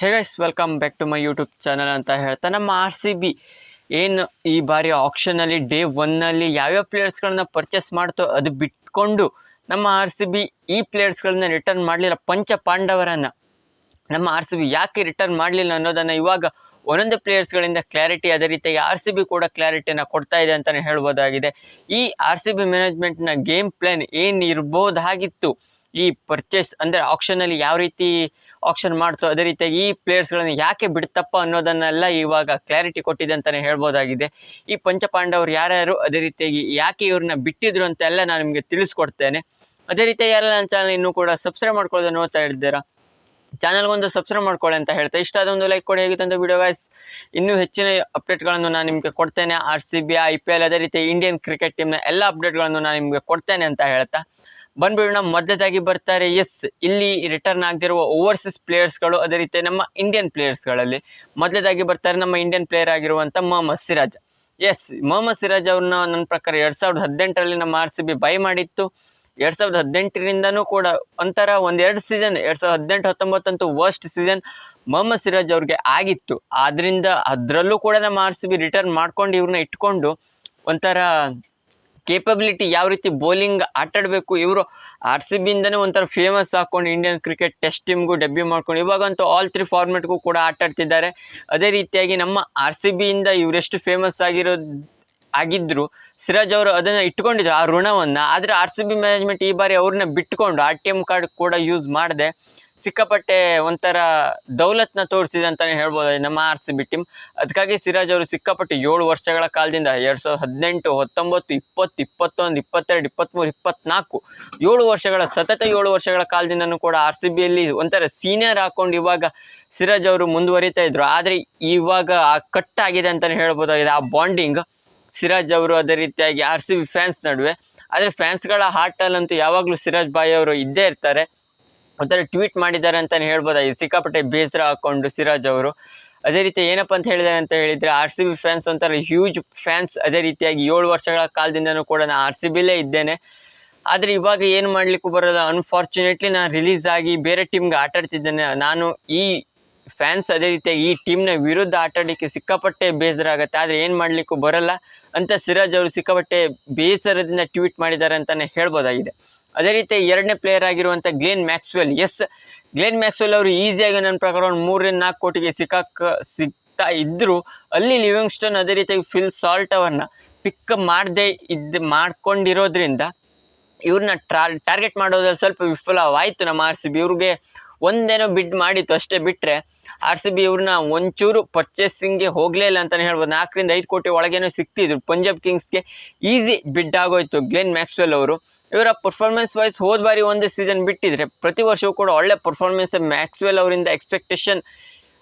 Hey guys welcome back to my YouTube channel ಅಂತ ಹೇಳ್ತಾ, ನಮ್ಮ ಆರ್ ಸಿ ಬಿ ಏನು ಈ ಬಾರಿ ಆಕ್ಷನಲ್ಲಿ ಡೇ ಒನ್ನಲ್ಲಿ ಯಾವ್ಯಾವ ಪ್ಲೇಯರ್ಸ್ಗಳನ್ನ ಪರ್ಚೇಸ್ ಮಾಡ್ತೋ ಅದು ಬಿಟ್ಕೊಂಡು ನಮ್ಮ ಆರ್ ಸಿ ಬಿ ಈ ಪ್ಲೇಯರ್ಸ್ಗಳನ್ನ ರಿಟರ್ನ್ ಮಾಡಲಿಲ್ಲ. ಪಂಚ ಪಾಂಡವರನ್ನು ನಮ್ಮ ಆರ್ ಸಿ ಬಿ ಯಾಕೆ ರಿಟರ್ನ್ ಮಾಡಲಿಲ್ಲ ಅನ್ನೋದನ್ನು ಇವಾಗ ಒಂದೊಂದು ಪ್ಲೇಯರ್ಸ್ಗಳಿಂದ ಕ್ಲಾರಿಟಿ ಅದೇ ರೀತಿಯಾಗಿ ಆರ್ ಸಿ ಬಿ ಕೂಡ ಕ್ಲಾರಿಟಿಯನ್ನು ಕೊಡ್ತಾ ಇದೆ ಅಂತಲೇ ಹೇಳ್ಬೋದಾಗಿದೆ. ಈ ಆರ್ ಸಿ ಬಿ ಮ್ಯಾನೇಜ್ಮೆಂಟ್ನ ಗೇಮ್ ಪ್ಲ್ಯಾನ್ ಏನಿರ್ಬೋದಾಗಿತ್ತು ಈ ಪರ್ಚೇಸ್ ಅಂದರೆ ಆಕ್ಷನಲ್ಲಿ ಯಾವ ರೀತಿ ಆಕ್ಷನ್ ಮಾಡ್ತು. ಅದೇ ರೀತಿಯಾಗಿ ಈ ಪ್ಲೇಯರ್ಸ್ಗಳನ್ನು ಯಾಕೆ ಬಿಡ್ತಪ್ಪ ಅನ್ನೋದನ್ನೆಲ್ಲ ಇವಾಗ ಕ್ಲಾರಿಟಿ ಕೊಟ್ಟಿದೆ ಅಂತಲೇ ಹೇಳ್ಬೋದಾಗಿದೆ. ಈ ಪಂಚಪಾಂಡವರು ಯಾರ್ಯಾರು, ಅದೇ ರೀತಿಯಾಗಿ ಯಾಕೆ ಇವ್ರನ್ನ ಬಿಟ್ಟಿದ್ರು ಅಂತೆಲ್ಲ ನಾನು ನಿಮಗೆ ತಿಳಿಸ್ಕೊಡ್ತೇನೆ. ಅದೇ ರೀತಿಯಾಗಿ ಯಾರೆಲ್ಲ ನನ್ನ ಚಾನಲ್ ಇನ್ನೂ ಕೂಡ ಸಬ್ಸ್ಕ್ರೈಬ್ ಮಾಡ್ಕೊಳ್ಳೋದು ನೋಡ್ತಾ ಇದ್ದೀರಾ ಚಾನಲ್ಗೊಂದು ಸಬ್ಸ್ಕ್ರೈಬ್ ಮಾಡ್ಕೊಳ್ಳಿ ಅಂತ ಹೇಳ್ತಾ. ಇಷ್ಟ ಆದ ಒಂದು ಲೈಕ್ ಕೊಡಿ ಹೇಗಿತ್ತು ಅಂತ ವಿಡಿಯೋ ವೈಸ್ ಇನ್ನೂ ಹೆಚ್ಚಿನ ಅಪ್ಡೇಟ್ಗಳನ್ನು ನಾನು ನಿಮಗೆ ಕೊಡ್ತೇನೆ. R C B I P L ಅದೇ ರೀತಿ ಇಂಡಿಯನ್ ಕ್ರಿಕೆಟ್ ಟೀಮ್ನ ಎಲ್ಲ ಅಪ್ಡೇಟ್ಗಳನ್ನು ನಾನು ನಿಮಗೆ ಕೊಡ್ತೇನೆ ಅಂತ ಹೇಳ್ತಾ. ಬಂದ್ಬಿಡೋಣ ಮೊದಲದಾಗಿ ಬರ್ತಾರೆ. ಎಸ್ ಇಲ್ಲಿ ರಿಟರ್ನ್ ಆಗದಿರುವ ಓವರ್ಸೀಸ್ ಪ್ಲೇಯರ್ಸ್ಗಳು ಅದೇ ರೀತಿ ನಮ್ಮ ಇಂಡಿಯನ್ ಪ್ಲೇಯರ್ಸ್ಗಳಲ್ಲಿ ಮೊದಲದಾಗಿ ಬರ್ತಾರೆ ನಮ್ಮ ಇಂಡಿಯನ್ ಪ್ಲೇಯರ್ ಆಗಿರುವಂಥ ಮೊಹಮ್ಮದ್ ಸಿರಾಜ್. ಎಸ್ ಮೊಹಮ್ಮದ್ ಸಿರಾಜ್ ಅವ್ರನ್ನ ನನ್ನ ಪ್ರಕಾರ ಎರಡು ಸಾವಿರದ ಹದಿನೆಂಟರಲ್ಲಿ ನಮ್ಮ ಆರ್ ಸಿ ಬಿ ಬೈ ಮಾಡಿತ್ತು. ಎರಡು ಸಾವಿರದ ಹದಿನೆಂಟರಿಂದನೂ ಕೂಡ ಒಂಥರ ಒಂದೆರಡು ಸೀಸನ್ ಎರಡು ಸಾವಿರದ ಹದಿನೆಂಟು, ಹತ್ತೊಂಬತ್ತಂತೂ ವರ್ಸ್ಟ್ ಸೀಸನ್ ಮೊಹಮ್ಮದ್ ಸಿರಾಜ್ ಅವ್ರಿಗೆ ಆಗಿತ್ತು. ಆದ್ದರಿಂದ ಅದರಲ್ಲೂ ಕೂಡ ನಮ್ಮ ಆರ್ ಸಿ ಬಿ ರಿಟರ್ನ್ ಮಾಡ್ಕೊಂಡು ಇವ್ರನ್ನ ಇಟ್ಕೊಂಡು ಒಂಥರ ಕೇಪಬಿಲಿಟಿ ಯಾವ ರೀತಿ ಬೌಲಿಂಗ್ ಆಟಾಡಬೇಕು? ಇವರು ಆರ್ ಸಿ ಬಿಯಿಂದನೇ ಒಂಥರ ಫೇಮಸ್ ಹಾಕೊಂಡು ಇಂಡಿಯನ್ ಕ್ರಿಕೆಟ್ ಟೆಸ್ಟ್ ಟೀಮ್ಗೂ ಡೆಬ್ಯೂ ಮಾಡ್ಕೊಂಡು ಇವಾಗಂತೂ ಆಲ್ ತ್ರೀ ಫಾರ್ಮೆಟ್ಗೂ ಕೂಡ ಆಟಾಡ್ತಿದ್ದಾರೆ. ಅದೇ ರೀತಿಯಾಗಿ ನಮ್ಮ ಆರ್ ಸಿ ಬಿಯಿಂದ ಇವರೆಷ್ಟು ಫೇಮಸ್ ಆಗಿರೋ ಆಗಿದ್ದರು ಸಿರಾಜ್ ಅವರು ಅದನ್ನು ಇಟ್ಕೊಂಡಿದ್ರು ಆ ಋಣವನ್ನು. ಆದರೆ ಆರ್ ಸಿ ಬಿ ಮ್ಯಾನೇಜ್ಮೆಂಟ್ ಈ ಬಾರಿ ಅವ್ರನ್ನ ಬಿಟ್ಕೊಂಡು ಆ ಟಿ ಎಂ ಕಾರ್ಡ್ ಕೂಡ ಯೂಸ್ ಮಾಡದೆ. ಸಿಕ್ಕಾಪಟ್ಟೆ ಒಂಥರ ದೌಲತ್ನ ತೋರಿಸಿದೆ ಅಂತಲೇ ಹೇಳ್ಬೋದು. ನಮ್ಮ ಆರ್ ಸಿ ಬಿ ಟೀಮ್ ಅದಕ್ಕಾಗಿ ಸಿರಾಜ್ ಅವರು ಸಿಕ್ಕಾಪಟ್ಟೆ ಏಳು ವರ್ಷಗಳ ಕಾಲದಿಂದ ಎರಡು ಸಾವಿರದ ಹದಿನೆಂಟು, ಹತ್ತೊಂಬತ್ತು, ಇಪ್ಪತ್ತು, ಇಪ್ಪತ್ತೊಂದು, ಇಪ್ಪತ್ತೆರಡು, ಇಪ್ಪತ್ತ್ಮೂರು ಇಪ್ಪತ್ನಾಲ್ಕು ಏಳು ವರ್ಷಗಳ, ಸತತ ಏಳು ವರ್ಷಗಳ ಕಾಲದಿಂದನೂ ಕೂಡ ಆರ್ ಸಿ ಬಿಯಲ್ಲಿ ಒಂಥರ ಸೀನಿಯರ್ ಹಾಕೊಂಡು ಇವಾಗ ಸಿರಾಜ್ ಅವರು ಮುಂದುವರಿತಾ ಇದ್ರು. ಆದರೆ ಇವಾಗ ಆ ಕಟ್ ಆಗಿದೆ ಅಂತಲೇ ಹೇಳ್ಬೋದಾಗಿದೆ. ಆ ಬಾಂಡಿಂಗ್ ಸಿರಾಜ್ ಅವರು ಅದೇ ರೀತಿಯಾಗಿ ಆರ್ ಸಿ ಬಿ ಫ್ಯಾನ್ಸ್ ನಡುವೆ. ಆದರೆ ಫ್ಯಾನ್ಸ್ಗಳ ಹಾರ್ಟಲ್ಲಂತೂ ಯಾವಾಗಲೂ ಸಿರಾಜ್ ಬಾಯಿ ಅವರು ಇದ್ದೇ ಇರ್ತಾರೆ. ಒಂಥರ ಟ್ವೀಟ್ ಮಾಡಿದ್ದಾರೆ ಅಂತಲೇ ಹೇಳ್ಬೋದಾಗಿದೆ ಸಿಕ್ಕಾಪಟ್ಟೆ ಬೇಸರ ಹಾಕ್ಕೊಂಡು ಸಿರಾಜ್ ಅವರು. ಅದೇ ರೀತಿ ಏನಪ್ಪ ಅಂತ ಹೇಳಿದ್ದಾರೆ ಅಂತ ಹೇಳಿದರೆ, ಆರ್ ಸಿ ಬಿ ಫ್ಯಾನ್ಸ್ ಒಂಥರ ಹ್ಯೂಜ್ ಫ್ಯಾನ್ಸ್ ಅದೇ ರೀತಿಯಾಗಿ ಏಳು ವರ್ಷಗಳ ಕಾಲದಿಂದನೂ ಕೂಡ ನಾನು ಆರ್ ಸಿ ಬಿಲೇ ಇದ್ದೇನೆ. ಆದರೆ ಇವಾಗ ಏನು ಮಾಡಲಿಕ್ಕೂ ಬರೋಲ್ಲ. ಅನ್ಫಾರ್ಚುನೇಟ್ಲಿ ನಾನು ರಿಲೀಸ್ ಆಗಿ ಬೇರೆ ಟೀಮ್ಗೆ ಆಟಾಡ್ತಿದ್ದೇನೆ ನಾನು ಈ ಫ್ಯಾನ್ಸ್ ಅದೇ ರೀತಿಯಾಗಿ ಈ ಟೀಮ್ನ ವಿರುದ್ಧ ಆಟಾಡಲಿಕ್ಕೆ ಸಿಕ್ಕಾಪಟ್ಟೆ ಬೇಸರ ಆಗುತ್ತೆ. ಆದರೆ ಏನು ಮಾಡಲಿಕ್ಕೂ ಬರಲ್ಲ ಅಂತ ಸಿರಾಜ್ ಅವರು ಸಿಕ್ಕಾಪಟ್ಟೆ ಬೇಸರದಿಂದ ಟ್ವೀಟ್ ಮಾಡಿದ್ದಾರೆ ಅಂತಲೇ ಹೇಳ್ಬೋದಾಗಿದೆ. ಅದೇ ರೀತಿ ಎರಡನೇ ಪ್ಲೇಯರ್ ಆಗಿರುವಂಥ Glenn Maxwell yes Glenn Maxwell ಅವರು ಈಸಿಯಾಗಿ ನನ್ನ ಪ್ರಕಾರ ಒಂದು ಮೂರರಿಂದ ನಾಲ್ಕು ಕೋಟಿಗೆ ಸಿಕ್ಕಾಕ, ಸಿಗ್ತಾ ಇದ್ದರು ಅಲ್ಲಿ ಲಿವಿಂಗ್ಸ್ಟನ್ ಅದೇ ರೀತಿಯಾಗಿ ಫಿಲ್ ಸಾಲ್ಟ್ ಅವರನ್ನ ಪಿಕ್ ಮಾಡದೆ ಇದ್ದು ಮಾಡ್ಕೊಂಡಿರೋದ್ರಿಂದ ಇವ್ರನ್ನ ಟ್ರಾ ಟಾರ್ಗೆಟ್ ಮಾಡೋದ್ರಲ್ಲಿ ಸ್ವಲ್ಪ ವಿಫಲವಾಯಿತು ನಮ್ಮ ಆರ್ ಸಿ ಬಿ ಇವ್ರಿಗೆ ಒಂದೇನೋ ಬಿಡ್ ಮಾಡಿತ್ತು ಅಷ್ಟೇ ಬಿಟ್ಟರೆ ಆರ್ ಸಿ ಬಿ ಇವ್ರನ್ನ ಒಂಚೂರು ಪರ್ಚೇಸಿಂಗ್ಗೆ ಹೋಗಲೇ ಇಲ್ಲ ಅಂತಲೇ ಹೇಳ್ಬೋದು. ನಾಲ್ಕರಿಂದ ಐದು ಕೋಟಿ ಒಳಗೇನೋ ಸಿಕ್ತಿದ್ರು. ಪಂಜಾಬ್ ಕಿಂಗ್ಸ್ಗೆ ಈಸಿ ಬಿಡ್ ಆಗೋಯ್ತು ಗ್ಲೆನ್ ಮ್ಯಾಕ್ಸ್ವೆಲ್ ಅವರು. ಇವರ ಪರ್ಫಾರ್ಮೆನ್ಸ್ ವೈಸ್ ಹೋದ ಬಾರಿ ಒಂದೇ ಸೀಸನ್ ಬಿಟ್ಟಿದ್ರೆ ಪ್ರತಿ ವರ್ಷವೂ ಕೂಡ ಒಳ್ಳೆ ಪರ್ಫಾರ್ಮೆನ್ಸ್ ಮ್ಯಾಕ್ಸ್ವೆಲ್ ಅವರಿಂದ ಎಕ್ಸ್ಪೆಕ್ಟೇಷನ್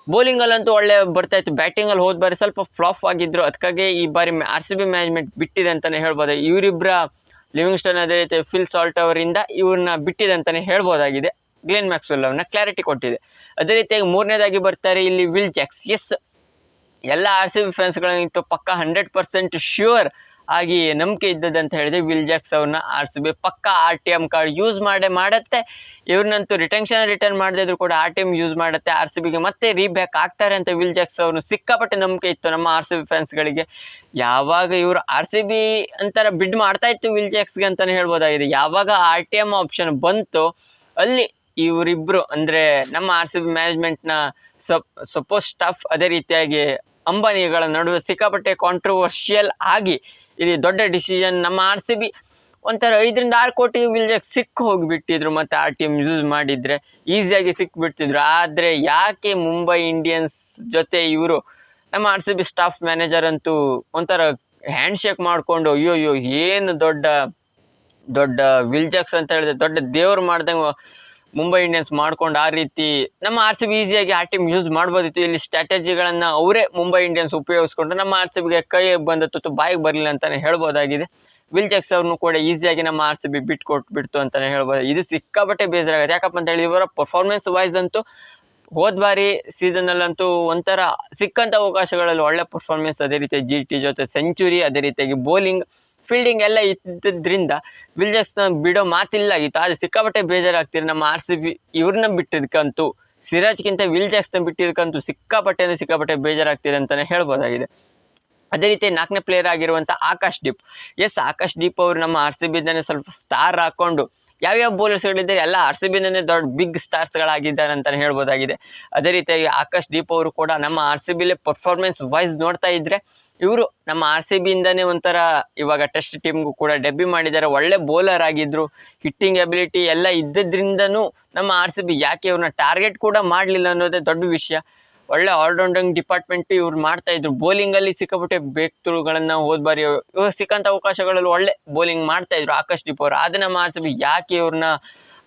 ಬೌಲಿಂಗಲ್ಲಂತೂ ಒಳ್ಳೆ ಬರ್ತಾ ಇತ್ತು. ಬ್ಯಾಟಿಂಗಲ್ಲಿ ಹೋದ ಬಾರಿ ಸ್ವಲ್ಪ ಫ್ಲಾಫ್ ಆಗಿದ್ರು. ಅದಕ್ಕಾಗಿ ಈ ಬಾರಿ ಆರ್ ಸಿ ಬಿ ಮ್ಯಾನೇಜ್ಮೆಂಟ್ ಬಿಟ್ಟಿದೆ ಅಂತಲೇ ಹೇಳ್ಬೋದು. ಇವರಿಬ್ಬರ ಲಿವಿಂಗ್ಸ್ಟನ್ ಅದೇ ರೀತಿ ಫಿಲ್ ಸಾಲ್ಟ್ ಅವರಿಂದ ಇವ್ರನ್ನ ಬಿಟ್ಟಿದೆ ಅಂತಲೇ ಹೇಳ್ಬೋದಾಗಿದೆ. ಗ್ಲೇನ್ ಮ್ಯಾಕ್ಸ್ವೆಲ್ ಅವ್ರನ್ನ ಕ್ಲಾರಿಟಿ ಕೊಟ್ಟಿದೆ. ಅದೇ ರೀತಿಯಾಗಿ ಮೂರನೇದಾಗಿ ಬರ್ತಾರೆ ಇಲ್ಲಿ ವಿಲ್ ಜಾಕ್ಸ್ ಎಸ್ ಎಲ್ಲ ಆರ್ ಸಿ ಬಿ ಫ್ಯಾನ್ಸ್ಗಳಿಗಿಂತ ಪಕ್ಕ ಹಂಡ್ರೆಡ್ ಪರ್ಸೆಂಟ್ ಶ್ಯೂರ್ ಆಗಿ ನಂಬಿಕೆ ಇದ್ದದ್ದು ಅಂತ ಹೇಳಿದ್ರೆ ವಿಲ್ ಜಾಕ್ಸ್ ಅವ್ರನ್ನ ಆರ್ ಸಿ ಬಿ ಪಕ್ಕ R T M card use ಮಾಡೇ ಮಾಡುತ್ತೆ. ಇವ್ರನ್ನಂತೂ ರಿಟೆನ್ಷನ್ ರಿಟರ್ನ್ ಮಾಡದೇ ಇದ್ರು ಕೂಡ ಆರ್ ಟಿ ಎಂ ಯೂಸ್ ಮಾಡುತ್ತೆ ಆರ್ ಸಿ ಬಿಗೆ ಮತ್ತೆ ರೀಬ್ಯಾಕ್ ಆಗ್ತಾರೆ ಅಂತ ವಿಲ್ ಜಾಕ್ಸ್ ಅವ್ರನ್ನ ಸಿಕ್ಕಾಪಟ್ಟೆ ನಂಬಿಕೆ ಇತ್ತು ನಮ್ಮ ಆರ್ ಸಿ ಬಿ ಫ್ಯಾನ್ಸ್ಗಳಿಗೆ ಯಾವಾಗ ಇವರು ಆರ್ ಸಿ ಬಿ ಅಂತಾರ ಬಿಡ್ ಮಾಡ್ತಾ ಇತ್ತು ವಿಲ್ ಜಾಕ್ಸ್ಗೆ ಅಂತಲೇ ಹೇಳ್ಬೋದಾಗಿದೆ. ಯಾವಾಗ ಆರ್ ಟಿ ಎಂ ಆಪ್ಷನ್ ಬಂತು ಅಲ್ಲಿ ಇವರಿಬ್ಬರು ಅಂದರೆ ನಮ್ಮ ಆರ್ ಸಿ ಬಿ ಮ್ಯಾನೇಜ್ಮೆಂಟ್ನ ಸಪ್ ಸಪೋಸ್ ಸ್ಟಾಫ್ ಅದೇ ರೀತಿಯಾಗಿ ಅಂಬಾನಿಗಳ ನಡುವೆ ಸಿಕ್ಕಾಪಟ್ಟೆ ಕಾಂಟ್ರವರ್ಷಿಯಲ್ ಆಗಿ ಇಲ್ಲಿ ದೊಡ್ಡ ಡಿಸಿಷನ್ ನಮ್ಮ ಆರ್ ಸಿ ಬಿ ಒಂಥರ ಐದರಿಂದ ಆರು ಕೋಟಿ ವಿಲ್ಜಾಕ್ ಸಿಕ್ಕಿ ಹೋಗಿಬಿಟ್ಟಿದ್ರು ಮತ್ತು ಆ ಟೀಮ್ ಯೂಸ್ ಮಾಡಿದರೆ. ಈಸಿಯಾಗಿ ಸಿಕ್ಬಿಡ್ತಿದ್ರು. ಆದರೆ ಯಾಕೆ ಮುಂಬೈ ಇಂಡಿಯನ್ಸ್ ಜೊತೆ ಇವರು? ನಮ್ಮ R C B staff manager ಅಂತೂ ಒಂಥರ ಹ್ಯಾಂಡ್ ಶೇಕ್ ಮಾಡಿಕೊಂಡು ಅಯ್ಯೋ ಅಯ್ಯೋ ಏನು ದೊಡ್ಡ ದೊಡ್ಡ ವಿಲ್ಜಾಕ್ಸ್ ಅಂತ ಹೇಳಿದ್ರೆ ದೊಡ್ಡ ದೇವ್ರು ಮಾಡ್ದಂಗೆ ಮುಂಬೈ ಇಂಡಿಯನ್ಸ್ ಮಾಡ್ಕೊಂಡು ಆ ರೀತಿ ನಮ್ಮ ಆರ್ ಸಿ ಬಿ ಈಸಿಯಾಗಿ ಆ ಟೀಮ್ ಯೂಸ್ ಮಾಡ್ಬೋದಿತ್ತು. ಇಲ್ಲಿ ಸ್ಟ್ರಾಟಜಿಗಳನ್ನು ಅವರೇ ಮುಂಬೈ ಇಂಡಿಯನ್ಸ್ ಉಪಯೋಗಿಸ್ಕೊಂಡು ನಮ್ಮ ಆರ್ ಸಿ ಬಿಗೆ ಕೈ ಬಂದ ಬಾಯಿಗೆ ಬರಲಿಲ್ಲ ಅಂತಲೇ ಹೇಳ್ಬೋದಾಗಿದೆ. ವಿಲ್ ಜಕ್ಸ್ ಅವ್ರನ್ನೂ ಕೂಡ ಈಸಿಯಾಗಿ ನಮ್ಮ ಆರ್ ಸಿ ಬಿ ಬಿಟ್ಟು ಕೊಟ್ಬಿಡ್ತು ಅಂತಲೇ ಹೇಳ್ಬೋದು ಇದು ಸಿಕ್ಕಾಪಟ್ಟೆ ಬೇಜಾರಾಗುತ್ತೆ. ಯಾಕಪ್ಪ ಅಂತ ಹೇಳಿ ಇವರ ಪರ್ಫಾರ್ಮೆನ್ಸ್ ವೈಸ್ ಅಂತೂ ಹೋದ ಬಾರಿ ಸೀಸನಲ್ಲಂತೂ ಒಂಥರ ಸಿಕ್ಕಂಥ ಅವಕಾಶಗಳಲ್ಲಿ ಒಳ್ಳೆ ಪರ್ಫಾರ್ಮೆನ್ಸ್ ಅದೇ ರೀತಿ ಜಿ ಟಿ ಜೊತೆ ಸೆಂಚುರಿ ಅದೇ ರೀತಿಯಾಗಿ ಬೌಲಿಂಗ್ ಫೀಲ್ಡಿಂಗ್ ಎಲ್ಲ ಇದ್ದಿದ್ದರಿಂದ ವಿಲ್ಜಕ್ಸ್ನ ಬಿಡೋ ಮಾತಿಲ್ಲ. ಆಗಿತ್ತು ಆದರೆ ಸಿಕ್ಕಾಪಟ್ಟೆ ಬೇಜಾರಾಗ್ತಿದೆ ನಮ್ಮ ಆರ್ ಸಿ ಬಿ ಇವ್ರನ್ನ ಬಿಟ್ಟಿದ್ಕಂತೂ ಸಿರಾಜ್ಗಿಂತ ವಿಲ್ ಜಾಕ್ಸ್ನ ಬಿಟ್ಟಿದ್ದಕ್ಕಂತೂ ಸಿಕ್ಕಾಪಟ್ಟೆ ಅಂದರೆ ಸಿಕ್ಕಾಪಟ್ಟೆ ಬೇಜಾರಾಗ್ತಿದೆ ಅಂತಲೇ ಹೇಳ್ಬೋದಾಗಿದೆ. ಅದೇ ರೀತಿ ನಾಲ್ಕನೇ ಪ್ಲೇಯರ್ ಆಗಿರುವಂಥ ಆಕಾಶ್ ದೀಪ್. ಎಸ್ ಆಕಾಶ್ ದೀಪ್ ಅವರು ನಮ್ಮ ಆರ್ ಸಿ ಬಿಂದನೇ ಸ್ವಲ್ಪ ಸ್ಟಾರ್ ಹಾಕೊಂಡು ಯಾವ್ಯಾವ ಬೌಲರ್ಸ್ಗಳಿದ್ದಾರೆ ಎಲ್ಲ ಆರ್ ಸಿ ಬಿನೇ ದೊಡ್ಡ ಬಿಗ್ ಸ್ಟಾರ್ಸ್ಗಳಾಗಿದ್ದಾರೆ ಅಂತಲೇ ಹೇಳ್ಬೋದಾಗಿದೆ. ಅದೇ ರೀತಿಯಾಗಿ ಆಕಾಶ್ ದೀಪ್ ಅವರು ಕೂಡ ನಮ್ಮ ಆರ್ ಸಿ ಬಿಲಿ ಪರ್ಫಾರ್ಮೆನ್ಸ್ ವೈಸ್ ನೋಡ್ತಾ ಇದ್ರೆ ಇವರು ನಮ್ಮ ಆರ್ ಸಿ ಬಿಯಿಂದನೇ ಒಂಥರ ಇವಾಗ ಟೆಸ್ಟ್ ಟೀಮ್ಗೂ ಕೂಡ ಡೆಬ್ಯೂ ಮಾಡಿದ್ದಾರೆ ಒಳ್ಳೆ ಬೌಲರ್ ಆಗಿದ್ರು. ಹಿಟ್ಟಿಂಗ್ ಎಬಿಲಿಟಿ ಎಲ್ಲ ಇದ್ದದ್ರಿಂದನೂ ನಮ್ಮ ಆರ್ ಸಿ ಬಿ ಯಾಕೆ ಇವ್ರನ್ನ ಟಾರ್ಗೆಟ್ ಕೂಡ ಮಾಡಲಿಲ್ಲ ಅನ್ನೋದೇ ದೊಡ್ಡ ವಿಷಯ. ಒಳ್ಳೆ ಆಲ್ರೌಂಡಿಂಗ್ ಡಿಪಾರ್ಟ್ಮೆಂಟ್ ಇವ್ರು ಮಾಡ್ತಾ ಇದ್ರು. ಬೌಲಿಂಗಲ್ಲಿ ಸಿಕ್ಕಾಪಟ್ಟೆ ಬೇಕ್ತುಳುಗಳನ್ನ ಹೋದ್ ಬಾರಿ ಇವ್ರು ಸಿಕ್ಕಂಥ ಅವಕಾಶಗಳಲ್ಲಿ ಒಳ್ಳೆ ಬೌಲಿಂಗ್ ಮಾಡ್ತಾ ಇದ್ರು ಆಕಾಶ್ ದೀಪ್ ಅವರು. ಆದರೆ ನಮ್ಮ ಆರ್ ಸಿ ಬಿ ಯಾಕೆ ಇವ್ರನ್ನ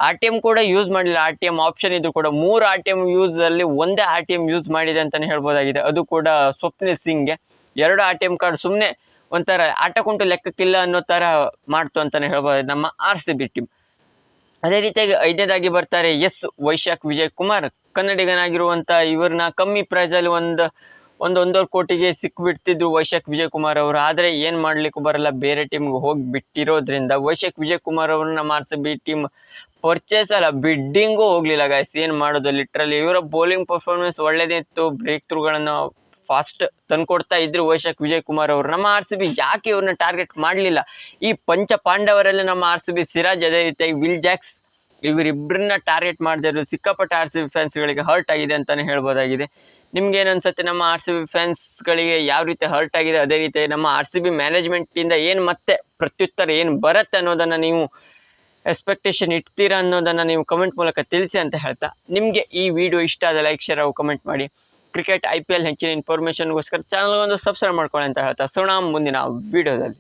ಆರ್ ಟಿ ಎಂ ಕೂಡ ಯೂಸ್ ಮಾಡಲಿಲ್ಲ. ಆರ್ ಟಿ ಎಂ ಆಪ್ಷನ್ ಇದ್ರು ಕೂಡ ಮೂರು ಆರ್ ಟಿ ಎಂ ಯೂಸಲ್ಲಿ ಒಂದೇ ಆರ್ ಟಿ ಎಂ ಯೂಸ್ ಮಾಡಿದೆ ಅಂತಲೇ ಹೇಳ್ಬೋದಾಗಿದೆ. ಅದು ಕೂಡ ಸ್ವಪ್ನ ಸಿಂಗ್ಗೆ. ಎರಡು ಆ ಟಿ ಎಂ ಕಾರ್ಡ್ ಸುಮ್ಮನೆ ಒಂಥರ ಆಟ ಕುಂಟು ಲೆಕ್ಕಕ್ಕಿಲ್ಲ ಅನ್ನೋ ಥರ ಮಾಡ್ತು ಅಂತಲೇ ಹೇಳ್ಬೋದು ನಮ್ಮ ಆರ್ ಸಿ ಬಿ ಟೀಮ್ ಅದೇ ರೀತಿಯಾಗಿ ಐದನೇದಾಗಿ ಬರ್ತಾರೆ ಎಸ್ ವೈಶಾಖ್ ವಿಜಯ್ ಕುಮಾರ್ ಕನ್ನಡಿಗನಾಗಿರುವಂಥ ಇವ್ರನ್ನ ಕಮ್ಮಿ ಪ್ರೈಸಲ್ಲಿ ಒಂದು ಒಂದು ಒಂದೂವರೆ ಕೋಟಿಗೆ ಸಿಕ್ಬಿಡ್ತಿದ್ರು ವೈಶಾಖ್ ವಿಜಯ್ ಕುಮಾರ್ ಅವರು. ಆದರೆ ಏನು ಮಾಡಲಿಕ್ಕೂ ಬರಲ್ಲ, ಬೇರೆ ಟೀಮ್ಗೆ ಹೋಗಿ ಬಿಟ್ಟಿರೋದ್ರಿಂದ ವೈಶಾಖ್ ವಿಜಯ್ ಕುಮಾರ್ ಅವ್ರನ್ನ ನಮ್ಮ ಆರ್ ಬಿ ಟೀಮ್ ಪರ್ಚೇಸ್ ಅಲ್ಲ ಬಿಡ್ಡಿಂಗೂ ಹೋಗಲಿಲ್ಲ ಗಾಯ್ಸ್ ಏನು ಮಾಡೋದು? ಲಿಟ್ರಲ್ಲಿ ಇವರ ಬೌಲಿಂಗ್ ಪರ್ಫಾರ್ಮೆನ್ಸ್ ಒಳ್ಳೇದಿತ್ತು ಬ್ರೇಕ್ ಥ್ರೂಗಳನ್ನು ಫಾಸ್ಟ್ ತಂದ್ಕೊಡ್ತಾ ಇದ್ರು ವೈಶಾಖ್ ವಿಜಯ್ ಕುಮಾರ್ ಅವರು. ನಮ್ಮ ಆರ್ ಯಾಕೆ ಇವ್ರನ್ನ ಟಾರ್ಗೆಟ್ ಮಾಡಲಿಲ್ಲ? ಈ ಪಂಚ ಪಾಂಡವರಲ್ಲಿ ನಮ್ಮ ಆರ್ ಸಿ ಬಿ ಸಿರಾಜ್ ಅದೇ ರೀತಿಯಾಗಿ ವಿಲ್ ಜಾಕ್ಸ್ ಇವರಿಬ್ಬರನ್ನ ಟಾರ್ಗೆಟ್ ಮಾಡಿದ್ರು ಸಿಕ್ಕಾಪಟ್ಟೆ ಆರ್ ಸಿ ಬಿ ಫ್ಯಾನ್ಸ್ಗಳಿಗೆ ಹರ್ಟ್ ಆಗಿದೆ ಅಂತಲೇ ಹೇಳ್ಬೋದಾಗಿದೆ. ನಿಮ್ಗೆ ಏನು ಅನ್ಸುತ್ತೆ ನಮ್ಮ ಆರ್ ಸಿ ಬಿ ಫ್ಯಾನ್ಸ್ಗಳಿಗೆ ಯಾವ ರೀತಿ ಹರ್ಟ್ ಆಗಿದೆ? ಅದೇ ರೀತಿ ನಮ್ಮ ಆರ್ ಸಿ ಬಿ ಮ್ಯಾನೇಜ್ಮೆಂಟಿಂದ ಏನು ಮತ್ತೆ ಪ್ರತ್ಯುತ್ತರ ಏನು ಬರುತ್ತೆ ಅನ್ನೋದನ್ನು ನೀವು ಎಕ್ಸ್ಪೆಕ್ಟೇಷನ್ ಇಡ್ತೀರಾ ಅನ್ನೋದನ್ನು ನೀವು ಕಮೆಂಟ್ ಮೂಲಕ ತಿಳಿಸಿ ಅಂತ ಹೇಳ್ತಾ. ನಿಮಗೆ ಈ ವಿಡಿಯೋ ಇಷ್ಟ ಆದ ಲೈಕ್ ಶೇರ್ ಅವು ಕಮೆಂಟ್ ಮಾಡಿ. ಕ್ರಿಕೆಟ್ ಐ ಪಿ ಎಲ್ ಹೆಚ್ಚಿನ ಇನ್ಫಾರ್ಮೇಷನ್ಗೋಸ್ಕರ ಚಾನಲ್ಗೊಂದು ಸಬ್ಸ್ಕ್ರೈಬ್ ಮಾಡ್ಕೊಳ್ಳಿ ಅಂತ ಹೇಳ್ತಾ ಸೋಣ ಮುಂದಿನ ವಿಡಿಯೋದಲ್ಲಿ